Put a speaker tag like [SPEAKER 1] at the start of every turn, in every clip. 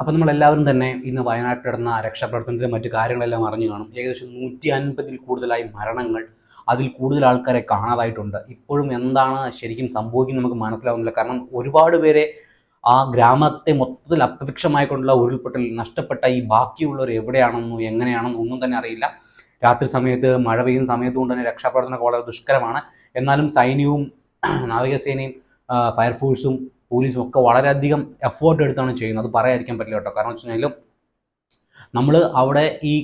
[SPEAKER 1] അപ്പം നമ്മളെല്ലാവരും തന്നെ ഇന്ന് വയനാട്ടിൽ നടന്ന രക്ഷാപ്രവർത്തനത്തിന്റെ മറ്റു കാര്യങ്ങളെല്ലാം അറിഞ്ഞു കാണും. ഏകദേശം നൂറ്റി അൻപതിൽ കൂടുതലായി മരണങ്ങൾ അതിൽ കൂടുതൽ ആൾക്കാരെ കാണാതായിട്ടുണ്ട്. ഇപ്പോഴും എന്താണ് ശരിക്കും സംഭവിക്കുന്നത് നമുക്ക് മനസ്സിലാവുന്നില്ല. കാരണം ഒരുപാട് പേരെ ആ ഗ്രാമത്തെ മൊത്തത്തിൽ അപ്രത്യക്ഷമായിക്കൊണ്ടുള്ള ഉരുൾപൊട്ടൽ നഷ്ടപ്പെട്ട ഈ ബാക്കിയുള്ളവർ എവിടെയാണെന്നോ എങ്ങനെയാണെന്നോ ഒന്നും തന്നെ അറിയില്ല. രാത്രി സമയത്ത് മഴ പെയ്യുന്ന സമയത്ത് കൊണ്ട് തന്നെ രക്ഷാപ്രവർത്തനം വളരെ ദുഷ്കരമാണ്. എന്നാലും സൈന്യവും നാവികസേനയും ഫയർഫോഴ്സും പോലീസും ഒക്കെ വളരെയധികം എഫേർട്ട് എടുത്താണ് ചെയ്യുന്നത്. അത് പറയാതിരിക്കാൻ പറ്റില്ല കേട്ടോ. കാരണം വെച്ച് കഴിഞ്ഞാൽ നമ്മൾ അവിടെ ഈ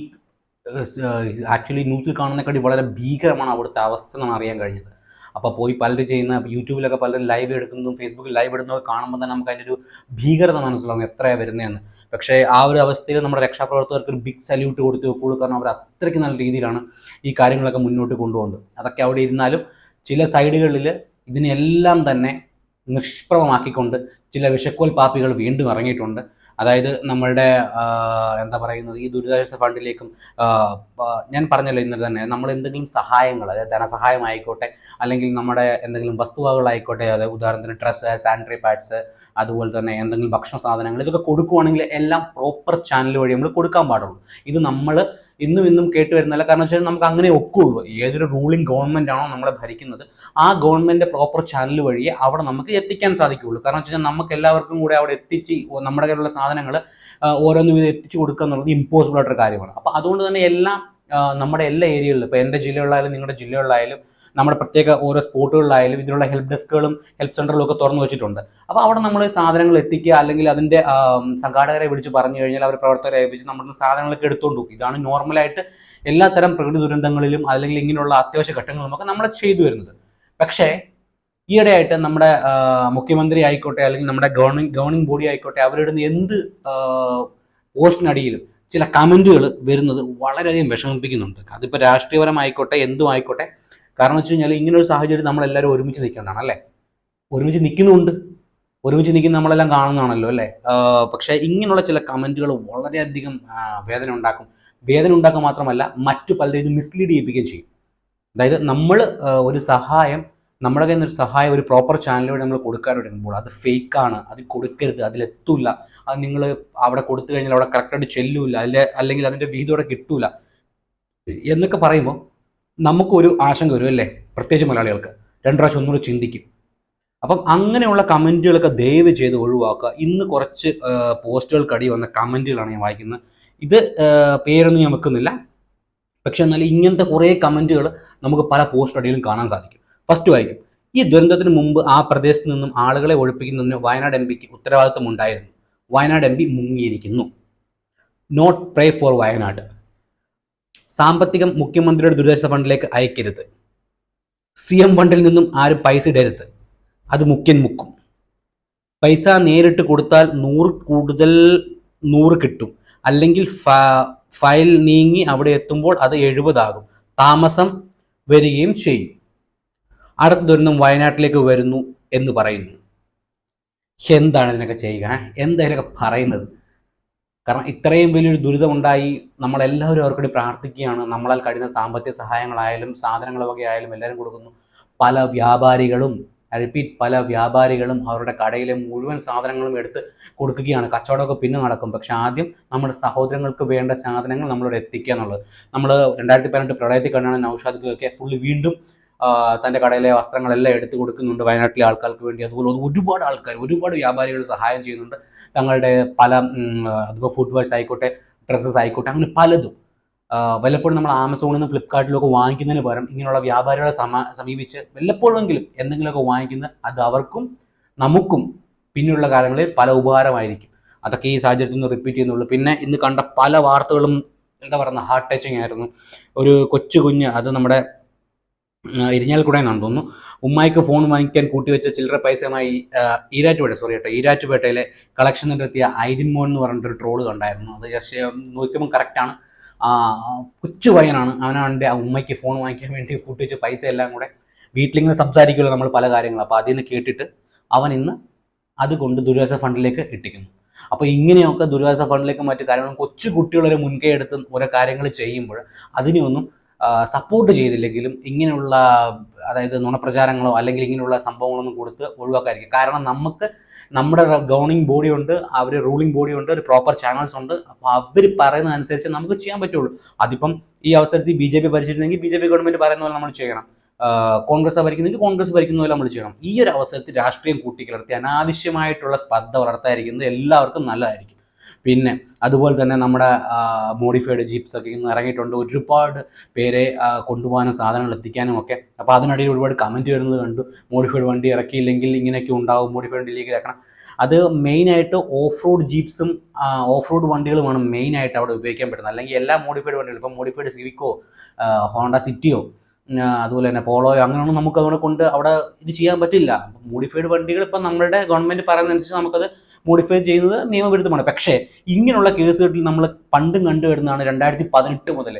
[SPEAKER 1] ആക്ച്വലി ന്യൂസിൽ കാണുന്നതിനെക്കാട്ടി വളരെ ഭീകരമാണ് അവിടുത്തെ അവസ്ഥ എന്നാണ് അറിയാൻ കഴിഞ്ഞത്. അപ്പോൾ പോയി പലരും ചെയ്യുന്ന യൂട്യൂബിലൊക്കെ പലരും ലൈവ് എടുക്കുന്നതും ഫേസ്ബുക്കിൽ ലൈവ് ഇടുന്നതൊക്കെ കാണുമ്പോൾ തന്നെ നമുക്ക് അതിന്റെ ഒരു ഭീകരത മനസ്സിലാവും എത്രയാണ് വരുന്നതെന്ന് പക്ഷേ ആ ഒരു അവസ്ഥയിൽ നമ്മുടെ രക്ഷാപ്രവർത്തകർക്ക് ഒരു ബിഗ് സല്യൂട്ട് കൊടുത്ത് വെക്കുള്ളൂ കാരണം അവർ അത്രയ്ക്ക് നല്ല രീതിയിലാണ് ഈ കാര്യങ്ങളൊക്കെ മുന്നോട്ട് കൊണ്ടുപോകുന്നത്. അതൊക്കെ അവിടെ ഇരുന്നാലും ചില സൈഡുകളിൽ ഇതിനെല്ലാം തന്നെ നിഷ്പ്രഭമാക്കിക്കൊണ്ട് ചില വിഷക്കോൽ പാപ്പികൾ വീണ്ടും ഇറങ്ങിയിട്ടുണ്ട്. അതായത് നമ്മളുടെ എന്താ പറയുന്നത് ഈ ദുരിതാശ്വാസ ഫണ്ടിലേക്കും ഞാൻ പറഞ്ഞല്ലോ ഇന്നലെ തന്നെ നമ്മൾ എന്തെങ്കിലും സഹായങ്ങൾ അതായത് ധനസഹായമായിക്കോട്ടെ അല്ലെങ്കിൽ നമ്മുടെ എന്തെങ്കിലും വസ്തുവകകളായിക്കോട്ടെ അതായത് ഉദാഹരണത്തിന് ഡ്രസ്സ് സാനിറ്ററി പാഡ്സ് അതുപോലെ തന്നെ എന്തെങ്കിലും ഭക്ഷണ സാധനങ്ങൾ ഇതൊക്കെ കൊടുക്കുവാണെങ്കിൽ എല്ലാം പ്രോപ്പർ ചാനൽ വഴി നമ്മൾ കൊടുക്കാൻ പാടുള്ളൂ. ഇത് നമ്മൾ ഇന്നും ഇന്നും കേട്ട് വരുന്നില്ല കാരണം വെച്ചാൽ നമുക്ക് അങ്ങനെ ഒക്കുള്ളൂ. ഏതൊരു റൂളിംഗ് ഗവൺമെന്റ് ആണോ നമ്മളെ ഭരിക്കുന്നത് ആ ഗവൺമെന്റ് പ്രോപ്പർ ചാനൽ വഴിയെ അവിടെ നമുക്ക് എത്തിക്കാൻ സാധിക്കുകയുള്ളൂ. കാരണം വെച്ചാൽ നമുക്ക് എല്ലാവർക്കും കൂടെ അവിടെ എത്തിച്ച് നമ്മുടെ കയ്യിലുള്ള സാധനങ്ങൾ ഓരോന്നും ഇത് എത്തിച്ചു കൊടുക്കുക എന്നുള്ളത് ഇമ്പോസിബിൾ ആയിട്ടൊരു കാര്യമാണ്. അപ്പോൾ അതുകൊണ്ട് തന്നെ എല്ലാം നമ്മുടെ എല്ലാ ഏരിയകളിലും ഇപ്പോൾ എന്റെ ജില്ലകളിലായാലും നിങ്ങളുടെ ജില്ലകളിലായാലും നമ്മുടെ പ്രത്യേക ഓരോ സ്പോട്ടുകളിലായാലും ഇതിനുള്ള ഹെൽപ്പ് ഡെസ്കുകളും ഹെൽപ്പ് സെന്ററുകളും ഒക്കെ തുറന്നു വെച്ചിട്ടുണ്ട്. അപ്പോൾ അവിടെ നമ്മൾ സാധനങ്ങൾ എത്തിക്കുക അല്ലെങ്കിൽ അതിന്റെ സംഘാടകരെ വിളിച്ച് പറഞ്ഞു കഴിഞ്ഞാൽ അവർ പ്രവർത്തകരെ ഏൽപ്പിച്ച് നമ്മുടെ സാധനങ്ങളൊക്കെ എടുത്തുകൊണ്ട് പോകും ഇതാണ് നോർമലായിട്ട് എല്ലാ തരം പ്രകൃതി ദുരന്തങ്ങളിലും അല്ലെങ്കിൽ ഇങ്ങനെയുള്ള അത്യാവശ്യ ഘട്ടങ്ങളിലും ഒക്കെ നമ്മൾ ചെയ്തു വരുന്നത്. പക്ഷേ ഈയിടെയായിട്ട് നമ്മുടെ മുഖ്യമന്ത്രി ആയിക്കോട്ടെ അല്ലെങ്കിൽ നമ്മുടെ ഗവൺമെന്റ് ഗവർണിംഗ് ബോഡി ആയിക്കോട്ടെ അവരിടുന്ന എന്ത് പോസ്റ്റിനടിയിലും ചില കമന്റുകൾ വരുന്നത് വളരെയധികം വിഷമിപ്പിക്കുന്നുണ്ട്. അതിപ്പോൾ രാഷ്ട്രീയപരമായിക്കോട്ടെ എന്തും ആയിക്കോട്ടെ കാരണം വെച്ച് കഴിഞ്ഞാൽ ഇങ്ങനെ ഒരു സാഹചര്യം നമ്മളെല്ലാവരും ഒരുമിച്ച് നിൽക്കേണ്ടതാണ് അല്ലേ? ഒരുമിച്ച് നിൽക്കുന്നുണ്ട് ഒരുമിച്ച് നിൽക്കുന്ന നമ്മളെല്ലാം കാണുന്നതാണല്ലോ അല്ലേ? പക്ഷേ ഇങ്ങനെയുള്ള ചില കമന്റുകൾ വളരെയധികം വേദന ഉണ്ടാക്കും. വേദന ഉണ്ടാക്കുക മാത്രമല്ല മറ്റു പലരും ഇത് മിസ്ലീഡ് ചെയ്യിപ്പിക്കുകയും ചെയ്യും. അതായത് നമ്മൾ ഒരു സഹായം നമ്മുടെ കയ്യിൽ നിന്ന് ഒരു സഹായം ഒരു പ്രോപ്പർ ചാനലിലൂടെ നമ്മൾ കൊടുക്കാൻ വരുമ്പോൾ അത് ഫേക്കാണ് അത് കൊടുക്കരുത് അതിലെത്തൂല അത് നിങ്ങൾ അവിടെ കൊടുത്തു കഴിഞ്ഞാൽ അവിടെ കറക്റ്റായിട്ട് ചെല്ലൂല അല്ലെ അല്ലെങ്കിൽ അതിന്റെ വിഹിതം അവിടെ കിട്ടൂല. എന്നൊക്കെ പറയുമ്പോൾ നമുക്കൊരു ആശങ്ക വരും അല്ലേ? പ്രത്യേകിച്ച് മലയാളികൾക്ക്. രണ്ടു പ്രാവശ്യം ഒന്നുകൂടി ചിന്തിക്കും. അപ്പം അങ്ങനെയുള്ള കമന്റുകളൊക്കെ ദയവ് ചെയ്ത് ഒഴിവാക്കുക. ഇന്ന് കുറച്ച് പോസ്റ്റുകൾക്കടി വന്ന കമന്റുകളാണ് ഞാൻ വായിക്കുന്നത്. ഇത് പേരൊന്നും ഞാൻ വെക്കുന്നില്ല. പക്ഷെ എന്നാൽ ഇങ്ങനത്തെ കുറേ കമന്റുകൾ നമുക്ക് പല പോസ്റ്റ് അടിയിലും കാണാൻ സാധിക്കും. ഫസ്റ്റ് വായിക്കും. ഈ ദുരന്തത്തിന് മുമ്പ് ആ പ്രദേശത്ത് നിന്നും ആളുകളെ ഒഴിപ്പിക്കുന്നതിന് വയനാട് എം പിക്ക് ഉത്തരവാദിത്വം ഉണ്ടായിരുന്നു Wayanad M P മുങ്ങിയിരിക്കുന്നു. Not pray for Wayanad. സാമ്പത്തികം മുഖ്യമന്ത്രിയുടെ ദുരിതാശ്വാസ ഫണ്ടിലേക്ക് അയക്കരുത്. സി എം ഫണ്ടിൽ നിന്നും ആരും പൈസ ഇടരുത്. അത് മുഖ്യൻ മുക്കും. പൈസ നേരിട്ട് കൊടുത്താൽ നൂറ് കൂടുതൽ നൂറ് കിട്ടും. അല്ലെങ്കിൽ ഫയൽ നീങ്ങി അവിടെ എത്തുമ്പോൾ അത് എഴുപതാകും. താമസം വരികയും ചെയ്യും. അടുത്ത ദുരന്തം വയനാട്ടിലേക്ക് വരുന്നു എന്ന് പറയുന്നു. എന്താണ് ഇതിനൊക്കെ ചെയ്യുക? എന്താ ഇതിനൊക്കെ പറയുന്നത്? കാരണം ഇത്രയും വലിയൊരു ദുരിതമുണ്ടായി നമ്മളെല്ലാവരും അവർക്ക് വേണ്ടി പ്രാർത്ഥിക്കുകയാണ്. നമ്മളാൽ കഴിയുന്ന സാമ്പത്തിക സഹായങ്ങളായാലും സാധനങ്ങൾ വകയായാലും എല്ലാവരും കൊടുക്കുന്നു. പല വ്യാപാരികളും റിപ്പീറ്റ് പല വ്യാപാരികളും അവരുടെ കടയിലെ മുഴുവൻ സാധനങ്ങളും എടുത്ത് കൊടുക്കുകയാണ്. കച്ചവടമൊക്കെ പിന്നെ നടക്കും. പക്ഷെ ആദ്യം നമ്മുടെ സഹോദരങ്ങൾക്ക് വേണ്ട സാധനങ്ങൾ നമ്മളിവിടെ എത്തിക്കുക എന്നുള്ളത്. നമ്മൾ രണ്ടായിരത്തി പതിനെട്ട് പ്രളയത്തിൽ കണ്ടാണ് നൗഷാദ് ഒക്കെ പുള്ളി വീണ്ടും തന്റെ കടയിലെ വസ്ത്രങ്ങളെല്ലാം എടുത്തു കൊടുക്കുന്നുണ്ട് വയനാട്ടിലെ ആൾക്കാർക്ക് വേണ്ടി. അതുപോലെ ഒരുപാട് ആൾക്കാർ ഒരുപാട് വ്യാപാരികൾ സഹായം ചെയ്യുന്നുണ്ട്. തങ്ങളുടെ പല അതിപ്പോൾ ഫുഡ് വെയർസ് ആയിക്കോട്ടെ ഡ്രസ്സസ് ആയിക്കോട്ടെ അങ്ങനെ പലതും. വല്ലപ്പോഴും നമ്മൾ ആമസോണിൽ നിന്ന് ഫ്ലിപ്കാർട്ടിലൊക്കെ വാങ്ങിക്കുന്നതിന് പകരം ഇങ്ങനെയുള്ള വ്യാപാരികളെ സമ സമീപിച്ച് വല്ലപ്പോഴെങ്കിലും എന്തെങ്കിലുമൊക്കെ വാങ്ങിക്കുന്ന അത് അവർക്കും നമുക്കും പിന്നെയുള്ള കാലങ്ങളിൽ പല ഉപകാരമായിരിക്കും. അതൊക്കെ ഈ സാഹചര്യത്തിൽ നിന്ന് റിപ്പീറ്റ് ചെയ്യുന്നുള്ളൂ. പിന്നെ ഇന്ന് കണ്ട പല വാർത്തകളും എന്താ പറയുക ഹാർട്ട് ടച്ചിങ് ആയിരുന്നു. ഒരു കൊച്ചു കുഞ്ഞ് അത് നമ്മുടെ ആ, കൂടെ നിന്നാണ് തോന്നുന്നു ഉമ്മായിക്ക് ഫോൺ വാങ്ങിക്കാൻ കൂട്ടിവെച്ച ചില്ലറ പൈസയുമായി ഈരാറ്റുപേട്ട സോറി കേട്ടോ ഈരാറ്റുപേട്ടയിലെ കളക്ഷൻ നടത്തിയ ഐദിൻ മോൻ എന്ന് പറഞ്ഞിട്ടൊരു ട്രോൾ കണ്ടായിരുന്നു. അത് ജസ്റ്റ് നോക്കുമ്പോൾ കറക്റ്റാണ് കൊച്ചു പയ്യനാണ്. അവനാണെന്റെ ആ ഉമ്മയ്ക്ക് ഫോൺ വാങ്ങിക്കാൻ വേണ്ടി കൂട്ടിവെച്ച പൈസ എല്ലാം കൂടെ വീട്ടിലിങ്ങനെ സംസാരിക്കുമല്ലോ നമ്മൾ പല കാര്യങ്ങളും. അപ്പോൾ അതിൽ നിന്ന് കേട്ടിട്ട് അവൻ ഇന്ന് അതുകൊണ്ട് ദുരിതാശ്വാസ ഫണ്ടിലേക്ക് ഇട്ടിക്കുന്നു അപ്പോൾ ഇങ്ങനെയൊക്കെ ദുരിതാശ്വാസ ഫണ്ടിലേക്ക് മറ്റു കാര്യങ്ങളും കൊച്ചു കുട്ടികളൊരു മുൻകൈ എടുത്ത് ഓരോ കാര്യങ്ങൾ ചെയ്യുമ്പോൾ അതിനെയൊന്നും സപ്പോർട്ട് ചെയ്തില്ലെങ്കിലും ഇങ്ങനെയുള്ള അതായത് നുണപ്രചാരങ്ങളോ അല്ലെങ്കിൽ ഇങ്ങനെയുള്ള സംഭവങ്ങളൊന്നും കൊടുത്ത് ഒഴിവാക്കാതിരിക്കും കാരണം നമുക്ക് നമ്മുടെ ഗവർണിംഗ് ബോഡി ഉണ്ട് അവർ റൂളിംഗ് ബോഡി ഉണ്ട് ഒരു പ്രോപ്പർ ചാനൽസ് ഉണ്ട്. അപ്പോൾ അവർ പറയുന്നത് അനുസരിച്ച് നമുക്ക് ചെയ്യാൻ പറ്റുള്ളൂ. അതിപ്പം ഈ അവസരത്തിൽ ബി ജെ പി ഭരിച്ചിരുന്നെങ്കിൽ ബി ജെ പി ഗവൺമെന്റ് പറയുന്ന പോലെ നമ്മൾ ചെയ്യണം. കോൺഗ്രസ് ഭരിക്കുന്നെങ്കിൽ കോൺഗ്രസ് ഭരിക്കുന്ന പോലെ നമ്മൾ ചെയ്യണം. ഈ ഒരു അവസരത്തിൽ രാഷ്ട്രീയം കൂട്ടിക്കലർത്തി അനാവശ്യമായിട്ടുള്ള സ്പർദ്ധ വളർത്താതിരിക്കുന്നത് എല്ലാവർക്കും നല്ലതായിരിക്കും. പിന്നെ അതുപോലെ തന്നെ നമ്മുടെ മോഡിഫൈഡ് ജീപ്സ് ഒക്കെ ഇന്ന് ഇറങ്ങിയിട്ടുണ്ട്. ഒരുപാട് പേരെ കൊണ്ടുപോകാനും സാധനങ്ങൾ എത്തിക്കാനും ഒക്കെ. അപ്പോൾ അതിനിടയിൽ ഒരുപാട് കമന്റ് വരുന്നത് കണ്ടു. മോഡിഫൈഡ് വണ്ടി ഇറക്കിയില്ലെങ്കിൽ ഇങ്ങനെയൊക്കെ ഉണ്ടാവും. മോഡിഫൈഡ് വണ്ടിയിലേക്ക് ഇറക്കണം. അത് മെയിനായിട്ട് ഓഫ് റോഡ് ജീപ്സും ഓഫ് റോഡ് വണ്ടികളുമാണ് മെയിനായിട്ട് അവിടെ ഉപയോഗിക്കാൻ പറ്റുന്നത്. അല്ലെങ്കിൽ എല്ലാ മോഡിഫൈഡ് വണ്ടികളും ഇപ്പം മോഡിഫൈഡ് സിവിക്കോ ഹോണ്ട സിറ്റിയോ അതുപോലെ തന്നെ പോളോയോ അങ്ങനെയൊന്നും നമുക്ക് അതുകൊണ്ട് കൊണ്ട് അവിടെ ഇത് ചെയ്യാൻ പറ്റില്ല. മോഡിഫൈഡ് വണ്ടികൾ ഇപ്പം നമ്മളുടെ ഗവൺമെന്റ് പറയുന്നതനുസരിച്ച് നമുക്കത് മോഡിഫൈ ചെയ്യുന്നത് നിയമവിരുദ്ധമാണ്. പക്ഷേ ഇങ്ങനെയുള്ള കേസുകളിൽ നമ്മൾ പണ്ടും കണ്ടുവരുന്നതാണ് രണ്ടായിരത്തി പതിനെട്ട് മുതൽ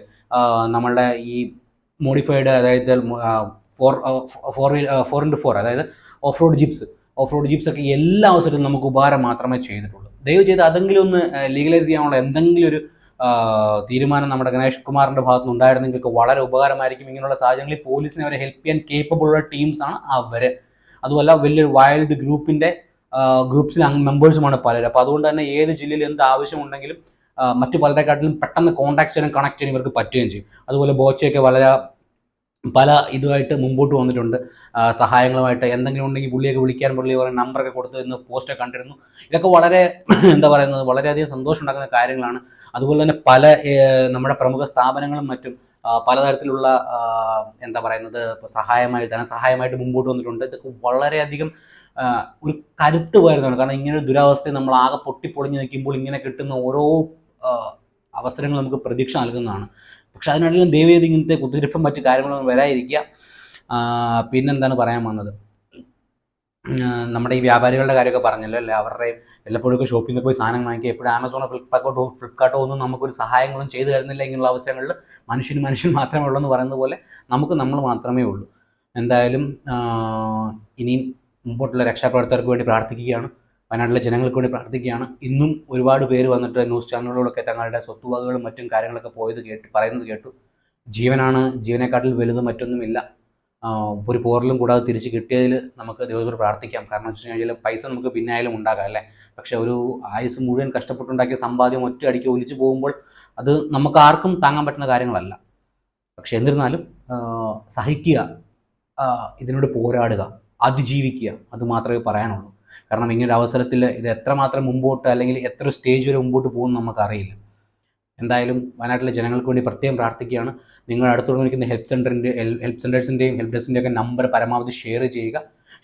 [SPEAKER 1] നമ്മളുടെ ഈ മോഡിഫൈഡ് അതായത് four four four into four അതായത് off road jeeps off road jeeps ഒക്കെ എല്ലാ അവസരത്തിലും നമുക്ക് ഉപകാരം മാത്രമേ ചെയ്തിട്ടുള്ളൂ. ദയവ് ചെയ്ത് അതെങ്കിലും ഒന്ന് ലീഗലൈസ് ചെയ്യാനുള്ള എന്തെങ്കിലും ഒരു തീരുമാനം നമ്മുടെ ഗണേഷ് കുമാറിന്റെ ഭാഗത്തുനിന്ന് ഉണ്ടായിരുന്നെങ്കിൽ വളരെ ഉപകാരമായിരിക്കും. ഇങ്ങനെയുള്ള സാഹചര്യങ്ങളിൽ പോലീസിനെ അവരെ ഹെൽപ്പ് ചെയ്യാൻ കേപ്പബിൾ ഉള്ള ടീംസ് ആണ് അവർ. അതുമല്ല വലിയൊരു വൈൽഡ് ഗ്രൂപ്പിന്റെ ഗ്രൂപ്പ്സിലെ അംഗ മെമ്പേഴ്സുമാണ് പലരും. അപ്പോൾ അതുകൊണ്ട് തന്നെ ഏത് ജില്ലയിൽ എന്ത് ആവശ്യമുണ്ടെങ്കിലും മറ്റു പലരെക്കാട്ടിലും പെട്ടെന്ന് കോൺടാക്ട് ചെയ്യാനും കണക്ട് ചെയ്യാനും ഇവർക്ക് പറ്റുകയും ചെയ്യും. അതുപോലെ ബോച്ചയൊക്കെ വളരെ പല ഇതുമായിട്ട് മുമ്പോട്ട് വന്നിട്ടുണ്ട്. സഹായങ്ങളുമായിട്ട് എന്തെങ്കിലും ഉണ്ടെങ്കിൽ പുള്ളിയൊക്കെ വിളിക്കാൻ പുള്ളി കുറേ നമ്പറൊക്കെ കൊടുത്ത് ഇന്ന് പോസ്റ്റൊക്കെ കണ്ടിരുന്നു. ഇതൊക്കെ വളരെ എന്താ പറയുന്നത്? വളരെയധികം സന്തോഷം ഉണ്ടാക്കുന്ന കാര്യങ്ങളാണ്. അതുപോലെ തന്നെ പല നമ്മുടെ പ്രമുഖ സ്ഥാപനങ്ങളും മറ്റും പലതരത്തിലുള്ള എന്താ പറയുന്നത് സഹായമായി ധനസഹായമായിട്ട് മുമ്പോട്ട് വന്നിട്ടുണ്ട്. ഇതൊക്കെ വളരെയധികം ഒരു കരുത്ത് വരുന്നുണ്ട്. കാരണം ഇങ്ങനെ ഒരു ദുരവസ്ഥയിൽ നമ്മൾ ആകെ പൊട്ടിപ്പൊളിഞ്ഞ് നിൽക്കുമ്പോൾ ഇങ്ങനെ കിട്ടുന്ന ഓരോ അവസരങ്ങൾ നമുക്ക് പ്രതീക്ഷ നൽകുന്നതാണ്. പക്ഷെ അതിനിടയിലും ദൈവം ഇങ്ങനത്തെ കുത്തിരിപ്പും മറ്റു കാര്യങ്ങളൊന്നും വരാതിരിക്കുക. പിന്നെന്താണ് പറയാൻ വന്നത്? നമ്മുടെ ഈ വ്യാപാരികളുടെ കാര്യമൊക്കെ പറഞ്ഞല്ലോ അല്ലേ? അവരുടെ വല്ലപ്പോഴൊക്കെ ഷോപ്പിൽ പോയി സാധനം വാങ്ങിക്കുക. എപ്പോഴും ആമസോണോ ഫ്ലിപ്കാർട്ടോ ഫ്ലിപ്കാർട്ടോ ഒന്നും നമുക്കൊരു സഹായങ്ങളും ചെയ്തു തരുന്നില്ല ഇങ്ങനെയുള്ള അവസരങ്ങളിൽ മനുഷ്യന് മനുഷ്യൻ മാത്രമേ ഉള്ളൂ എന്ന് പറയുന്നത് പോലെ നമുക്ക് നമ്മൾ മാത്രമേ ഉള്ളൂ. എന്തായാലും ഇനിയും മുമ്പോട്ടുള്ള രക്ഷാപ്രവർത്തകർക്ക് വേണ്ടി പ്രാർത്ഥിക്കുകയാണ്. വയനാട്ടിലെ ജനങ്ങൾക്ക് വേണ്ടി പ്രാർത്ഥിക്കുകയാണ്. ഇന്നും ഒരുപാട് പേര് വന്നിട്ട് ന്യൂസ് ചാനലുകളൊക്കെ തങ്ങളുടെ സ്വത്തുവകകളും മറ്റും കാര്യങ്ങളൊക്കെ പോയത് കേട്ട് പറയുന്നത് കേട്ടു. ജീവനാണ് ജീവനെക്കാട്ടിൽ വലുത് മറ്റൊന്നുമില്ല. ഒരു പോറിലും കൂടാതെ തിരിച്ച് കിട്ടിയതിൽ നമുക്ക് ദൈവത്തോട് പ്രാർത്ഥിക്കാം. കാരണം വെച്ച് കഴിഞ്ഞാൽ പൈസ നമുക്ക് പിന്നെ ആയാലും ഉണ്ടാകാം അല്ലേ? പക്ഷെ ഒരു ആയുസ് മുഴുവൻ കഷ്ടപ്പെട്ടുണ്ടാക്കിയ സമ്പാദ്യം ഒറ്റയടിക്ക് ഒലിച്ചു പോകുമ്പോൾ അത് നമുക്ക് ആർക്കും താങ്ങാൻ പറ്റുന്ന കാര്യങ്ങളല്ല. പക്ഷെ എന്നിരുന്നാലും സഹിക്കുക. ഇതിനോട് പോരാടുക. അതിജീവിക്കുക. അത് മാത്രമേ പറയാനുള്ളൂ. കാരണം ഇങ്ങനൊരു അവസരത്തിൽ ഇത് എത്രമാത്രം മുമ്പോട്ട് അല്ലെങ്കിൽ എത്ര സ്റ്റേജ് വരെ മുമ്പോട്ട് പോകുമെന്ന് നമുക്കറിയില്ല. എന്തായാലും വയനാട്ടിലെ ജനങ്ങൾക്ക് വേണ്ടി പ്രത്യേകം പ്രാർത്ഥിക്കുകയാണ്. നിങ്ങൾ അടുത്തുള്ള നിൽക്കുന്ന ഹെൽപ്പ് സെന്ററിന്റെ ഹെൽപ്പ് സെന്റേഴ്സിന്റെയും ഹെൽപ്പ് ഡെസ്കിന്റെ ഒക്കെ നമ്പർ പരമാവധി ഷെയർ ചെയ്യുക.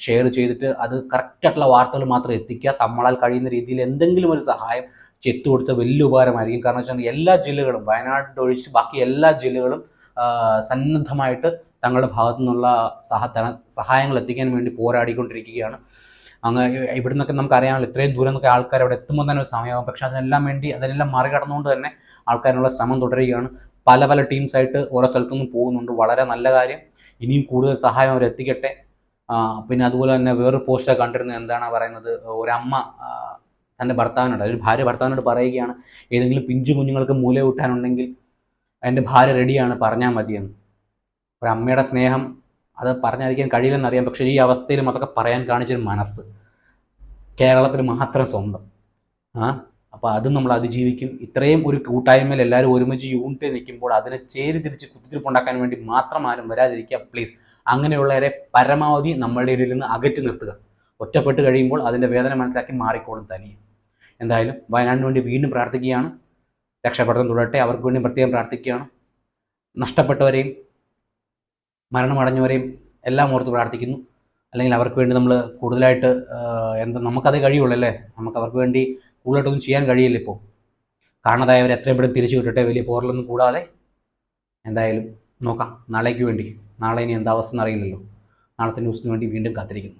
[SPEAKER 1] ഷെയർ ചെയ്തിട്ട് അത് കറക്റ്റായിട്ടുള്ള വാർത്തകൾ മാത്രം എത്തിക്കുക. തമ്മളാൽ കഴിയുന്ന രീതിയിൽ എന്തെങ്കിലും ഒരു സഹായം ചെത്തു കൊടുത്ത വലിയ ഉപകാരമായിരിക്കും. കാരണം വെച്ചാൽ എല്ലാ ജില്ലകളും വയനാട് ഒഴിച്ച് ബാക്കി എല്ലാ ജില്ലകളും സന്നദ്ധമായിട്ട് തങ്ങളുടെ ഭാഗത്തു നിന്നുള്ള സഹ സഹായങ്ങൾ എത്തിക്കാൻ വേണ്ടി പോരാടിക്കൊണ്ടിരിക്കുകയാണ്. അങ്ങ് ഇവിടെ നിന്നൊക്കെ നമുക്കറിയാമല്ലോ ഇത്രയും ദൂരം നിന്നൊക്കെ ആൾക്കാർ അവിടെ എത്തുമ്പോൾ തന്നെ ഒരു സമയമാകും. പക്ഷേ അതിനെല്ലാം വേണ്ടി അതിനെല്ലാം മറികടന്നുകൊണ്ട് തന്നെ ആൾക്കാരിനുള്ള ശ്രമം തുടരുകയാണ്. പല പല ടീംസായിട്ട് ഓരോ സ്ഥലത്തുനിന്നും പോകുന്നുണ്ട്. വളരെ നല്ല കാര്യം. ഇനിയും കൂടുതൽ സഹായം അവർ എത്തിക്കട്ടെ. പിന്നെ അതുപോലെ തന്നെ വേറൊരു പോസ്റ്റ് കണ്ടിരുന്നത് എന്താണ് പറയുന്നത്? ഒരമ്മ തന്റെ ഭർത്താവിനോട് ഒരു ഭാര്യ ഭർത്താവിനോട് പറയുകയാണ് ഏതെങ്കിലും പിഞ്ചു കുഞ്ഞുങ്ങൾക്ക് മൂല കൂട്ടാനുണ്ടെങ്കിൽ എന്റെ ഭാര്യ റെഡിയാണ് പറഞ്ഞാൽ മതിയെന്ന്. ഒരു അമ്മയുടെ സ്നേഹം അത് പറഞ്ഞറിയിക്കാൻ കഴിയില്ലെന്നറിയാം പക്ഷേ ഈ അവസ്ഥയിലും അതൊക്കെ പറയാൻ കാണിച്ചൊരു മനസ്സ് കേരളത്തിൽ മാത്രം സ്വന്തം. ആ? അപ്പോൾ അതും നമ്മൾ അതിജീവിക്കും. ഇത്രയും ഒരു കൂട്ടായ്മയിൽ എല്ലാവരും ഒരുമിച്ച് യൂണിറ്റ് നിൽക്കുമ്പോൾ അതിനെ ചേരി തിരിച്ച് കുത്തിരിപ്പുണ്ടാക്കാൻ വേണ്ടി മാത്രം ആരും വരാതിരിക്കുക പ്ലീസ് അങ്ങനെയുള്ളവരെ പരമാവധി നമ്മളുടെ ഇടയിൽ നിന്ന് അകറ്റി നിർത്തുക. ഒറ്റപ്പെട്ട് കഴിയുമ്പോൾ അതിന്റെ വേദന മനസ്സിലാക്കി മാറിക്കോളും തനിയെ. എന്തായാലും വയനാടിന് വേണ്ടി വീണ്ടും പ്രാർത്ഥിക്കുകയാണ്. രക്ഷപ്പെടുത്തം തുടരട്ടെ. അവർക്ക് വേണ്ടി പ്രത്യേകം പ്രാർത്ഥിക്കുകയാണ്. നഷ്ടപ്പെട്ടവരെയും മരണമടഞ്ഞവരെയും എല്ലാം ഓർത്ത് പ്രാർത്ഥിക്കുന്നു. അല്ലെങ്കിൽ അവർക്ക് വേണ്ടി നമ്മൾ കൂടുതലായിട്ട് എന്താ നമുക്കതേ കഴിയുള്ളൂ അല്ലേ നമുക്ക് അവർക്ക് വേണ്ടി കൂടുതലായിട്ടൊന്നും ചെയ്യാൻ കഴിയില്ല ഇപ്പോൾ കാണാതായവർ എത്രയും പെട്ടെന്ന് തിരിച്ചു കിട്ടട്ടെ വലിയ പോറലൊന്നും കൂടാതെ എന്തായാലും നോക്കാം. നാളേക്ക് വേണ്ടി. നാളെ ഇനി എന്താ അവസ്ഥ എന്നറിയില്ലല്ലോ. നാളത്തെ ന്യൂസിന് വേണ്ടി വീണ്ടും കാത്തിരിക്കുന്നു.